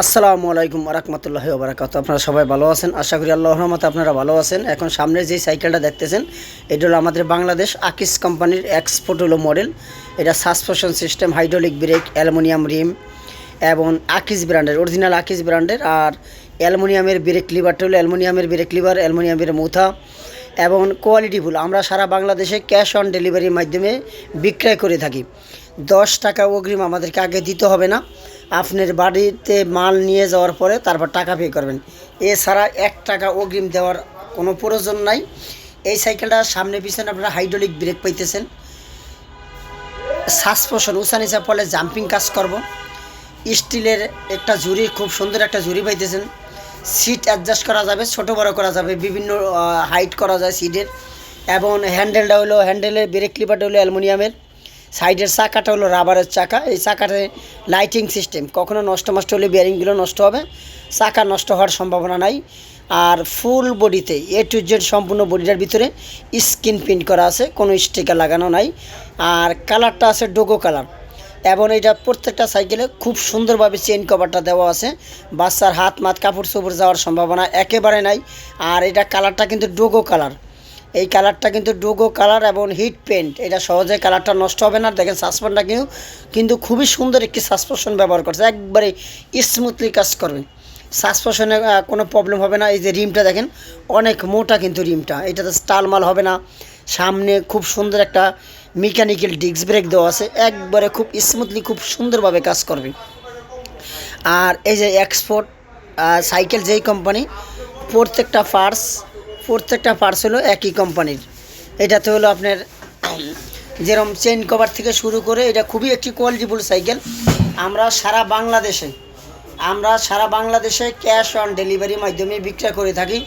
আসসালামু আলাইকুম রহমতুল্লাহি ওবরাকাত আপনারা সবাই ভালো আছেন? আশা করি আল্লাহ রহমত আপনারা ভালো আছেন। এখন সামনে যে সাইকেলটা দেখতেছেন, এটা হলো আমাদের বাংলাদেশ আকিস কোম্পানির এক্সপোর্ট হলো মডেল এটা suspension system hydraulic brake aluminium rim এবং আকিস ব্র্যান্ডের অরিজিনাল আকিস ব্র্যান্ডের আর অ্যালুমিনিয়ামের ব্রেক লিভারটা হলো অ্যালুমিনিয়ামের ব্রেক লিভার অ্যালুমিনিয়ামের মুথা এবং কোয়ালিটিফুল আমরা সারা বাংলাদেশে ক্যাশ অন ডেলিভারির মাধ্যমে বিক্রয় করে থাকি। দশ টাকা অগ্রিম আমাদেরকে আগে দিতে হবে না। আপনার বাড়িতে মাল নিয়ে যাওয়ার পরে তারপর টাকা পে করবেন। এছাড়া এক টাকা অগ্রিম দেওয়ার কোনো প্রয়োজন নাই। এই সাইকেলটা সামনে পিছনে আপনারা হাইড্রোলিক ব্রেক পাইতেছেন। সাসপোশন উঁচা নিচা ফলে জাম্পিং কাজ করব। স্টিলের একটা ঝুড়ি, খুব সুন্দর একটা ঝুড়ি পাইতেছেন। সিট অ্যাডজাস্ট করা যাবে, ছোট বড় করা যাবে, বিভিন্ন হাইট করা যায় সিটের এবং হ্যান্ডেলটা হলো হ্যান্ডেলের ব্রেক ক্লিপারটা হলো অ্যালুমিনিয়ামের। সাইডের চাকাটা হলো রাবারের চাকা। এই চাকাতে লাইটিং সিস্টেম কখনো নষ্ট নষ্ট হলে বিয়ারিংগুলো নষ্ট হবে, চাকা নষ্ট হওয়ার সম্ভাবনা নাই। আর ফুল বডিতে এ টু জেড সম্পূর্ণ বডিটার ভিতরে স্কিন প্রিন্ট করা আছে, কোনো স্টিকার লাগানো নাই। আর কালারটা আছে ডোগো কালার এবং এটা প্রত্যেকটা সাইকেলে খুব সুন্দরভাবে চেন কভারটা দেওয়া আছে। বাচ্চার হাত মাত কাপড় চোপড় যাওয়ার সম্ভাবনা একেবারে নাই। আর এটা কালারটা কিন্তু ডোগো কালার এই কালারটা কিন্তু ডোগো কালার এবং হিট পেন্ট এটা সহজে কালারটা নষ্ট হবে না। দেখেন সাসপেনটা কিন্তু কিন্তু খুবই সুন্দর একটি সাসপেনশন ব্যবহার করছে। একবারে স্মুথলি কাজ করবে। সাসপেনশনে কোনো প্রবলেম হবে না। এই যে রিমটা দেখেন, অনেক মোটা কিন্তু রিমটা। এটাতে স্টাল মাল হবে না। সামনে খুব সুন্দর একটা মেকানিক্যাল ডিস্ক ব্রেক দেওয়া আছে। একবারে খুব স্মুথলি খুব সুন্দরভাবে কাজ করবে। আর এই যে এক্সপোর্ট সাইকেল যেই কোম্পানি প্রত্যেকটা পার্টস প্রত্যেকটা পার্টস হলো একই কোম্পানির এটাতে হলো আপনার যেরকম চেন কভার থেকে শুরু করে এটা খুবই একটি কোয়ালিটিফুল সাইকেল আমরা সারা বাংলাদেশে, আমরা সারা বাংলাদেশে ক্যাশ অন ডেলিভারির মাধ্যমে বিক্রয় করে থাকি।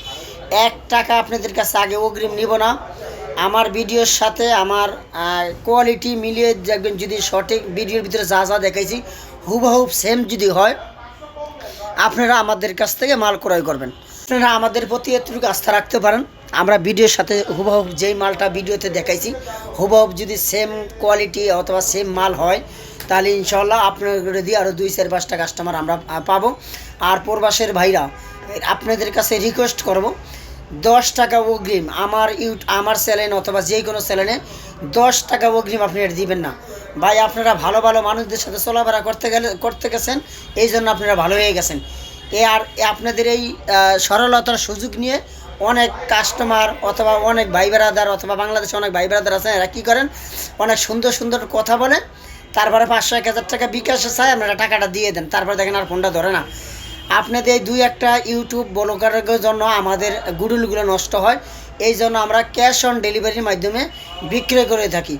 এক টাকা আপনাদের কাছে আগে অগ্রিম নিব না। আমার ভিডিওর সাথে আমার কোয়ালিটি মিলিয়ে দেখবেন যদি সঠিক ভিডিওর ভিতরে যা যা দেখাইছি হুবহুব সেম যদি হয়, আপনারা আমাদের কাছ থেকে মাল ক্রয় করবেন। আপনারা আমাদের প্রতি এতটুকু আস্থা রাখতে পারেন। আমরা ভিডিওর সাথে হুবহুব যেই মালটা ভিডিওতে দেখাইছি হুবহুব যদি সেম কোয়ালিটি অথবা সেম মাল হয়, তাহলে ইনশাল্লাহ আপনাদের দিয়ে আরও দুই, চার পাঁচটা কাস্টমার আমরা পাবো। আর প্রবাসের ভাইরা, আপনাদের কাছে রিকোয়েস্ট করব, দশ টাকা অগ্রিম আমার ইউট, আমার স্যালেন অথবা যে কোনো স্যালেনে দশ টাকা অগ্রিম আপনি এটা দিবেন না। ভাই, আপনারা ভালো ভালো মানুষদের সাথে চলাফেরা করতে গেলে, করতে গেছেন এই জন্য আপনারা ভালো হয়ে গেছেন। এ আর আপনাদের এই সরলতার সুযোগ নিয়ে অনেক কাস্টমার অথবা অনেক ভাই ব্রাদার অথবা বাংলাদেশে অনেক ভাই ব্রাদার আছেন, এরা কী করেন? অনেক সুন্দর সুন্দর কথা বলে তারপরে পাঁচশো, এক হাজার টাকা বিকাশে চাই আপনারা টাকাটা দিয়ে দেন। তারপরে দেখেন আর ফোনটা ধরে না। আপনাদের এই দুই একটা ইউটিউব ব্লগারের জন্য আমাদের গুডুলগুলো নষ্ট হয়। এই জন্য আমরা ক্যাশ অন ডেলিভারির মাধ্যমে বিক্রয় করে থাকি।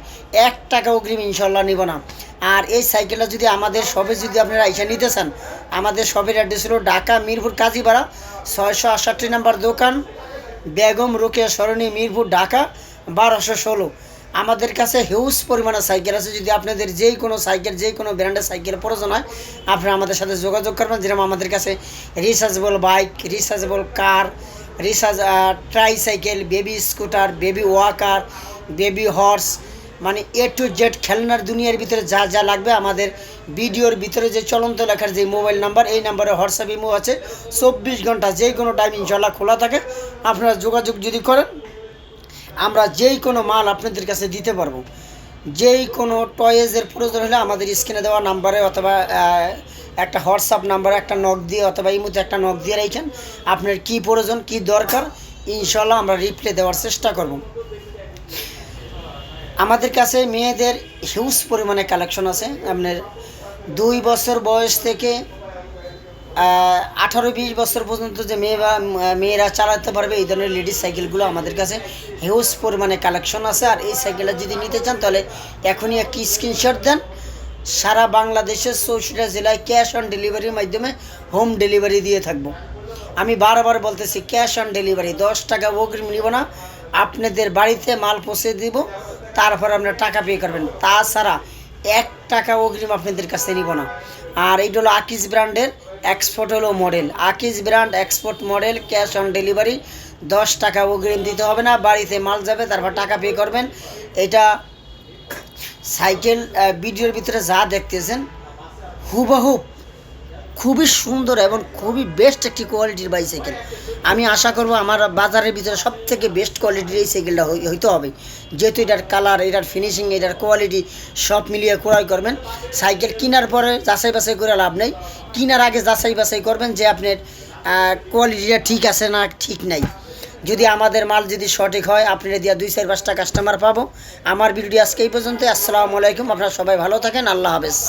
এক টাকা অগ্রিম ইনশাল্লাহ নিব না। আর এই সাইকেলটা যদি আমাদের সবে যদি আপনারা এসে নিতে চান, আমাদের সবের অ্যাড্রেস হলো ঢাকা মিরপুর কাজীপাড়া, ছয়শো আটষট্টি নাম্বার দোকান, বেগম রোকেয়া সরণি মিরপুর, ঢাকা, বারোশো ষোলো। আমাদের কাছে হিউজ পরিমাণে সাইকেল আছে। যদি আপনাদের যেই কোনো সাইকেল, যেই কোনো ব্র্যান্ডের সাইকেলের প্রয়োজন হয়, আপনারা আমাদের সাথে যোগাযোগ করবেন। যেরকম আমাদের কাছে rechargeable bike rechargeable car recharge tricycle baby scooter baby walker baby horse মানে এ টু জেড খেলনার দুনিয়ার ভিতরে যা যা লাগবে আমাদের ভিডিওর ভিতরে যে চলন্ত লেখার যে মোবাইল নাম্বার, এই নাম্বারে হোয়াটসঅ্যাপ ইমো আছে। চব্বিশ ঘণ্টা যে কোনো টাইম ইনশাল্লাহ খোলা থাকে। আপনারা যোগাযোগ যদি করেন আমরা যেই কোনো মাল আপনাদের কাছে দিতে পারব। যেই কোনো টয়েজের প্রয়োজন হলে আমাদের স্ক্রিনে দেওয়া নাম্বারে অথবা একটা হোয়াটসঅ্যাপ নাম্বারে একটা নক দিয়ে অথবা এই মুহূর্তে একটা নক দিয়ে রাখেন আপনার কি প্রয়োজন, কি দরকার ইনশাল্লাহ আমরা রিপ্লে দেওয়ার চেষ্টা করব। আমাদের কাছে মেয়েদের হিউজ পরিমাণে কালেকশন আছে। আপনার দুই বছর বয়স থেকে আঠারো বিশ বছর পর্যন্ত যে মেয়ে বা মেয়েরা চালাতে পারবে, এই ধরনের লেডিস সাইকেলগুলো আমাদের কাছে হিউজ পরিমাণে কালেকশন আছে। আর এই সাইকেলটা যদি নিতে চান, তাহলে এখনই একটি স্ক্রিনশট দেন। সারা বাংলাদেশের চৌষট্টি জেলায় ক্যাশ অন ডেলিভারির মাধ্যমে হোম ডেলিভারি দিয়ে থাকব। আমি বারবার বলতেছি ক্যাশ অন ডেলিভারি দশ টাকা অগ্রিম নিব না। আপনাদের বাড়িতে মাল পৌঁছে দিব, তারপর আপনার টাকা পে করবেন। তাছাড়া এক টাকা অগ্রিম আপনাদের কাছে নিব না। আর এইটা হলো আকিজ ব্র্যান্ডের এক্সপোর্ট হলো model Akij brand export model cash on delivery দশ টাকা অগ্রিম দিতে হবে না, বাড়িতে মাল যাবে, তারপর টাকা পে করবেন। এটা সাইকেল ভিডিওর ভিতরে যা দেখতেছেন হুবহুব খুবই সুন্দর এবং খুবই বেস্ট একটি কোয়ালিটির বাইসাইকেল আমি আশা করব আমার বাজারের ভিতরে সব থেকে বেস্ট কোয়ালিটির এই সাইকেলটা হই- হইতে হবে। যেহেতু এটার কালার এটার ফিনিশিং এটার কোয়ালিটি সব মিলিয়ে ক্রয় করবেন। সাইকেল কেনার পরে যাচাই বাছাই করে লাভ নেই। কেনার আগে যাচাই বাছাই করবেন যে আপনার কোয়ালিটিটা ঠিক আছে না ঠিক নাই। যদি আমাদের মাল যদি সঠিক হয়, আপনারা দিয়া দুই, চার, পাঁচটা কাস্টমার পাবো। আমার ভিডিও আজকে এই পর্যন্ত আসসালামু আলাইকুম। আপনারা সবাই ভালো থাকেন। আল্লাহ হাফেজ।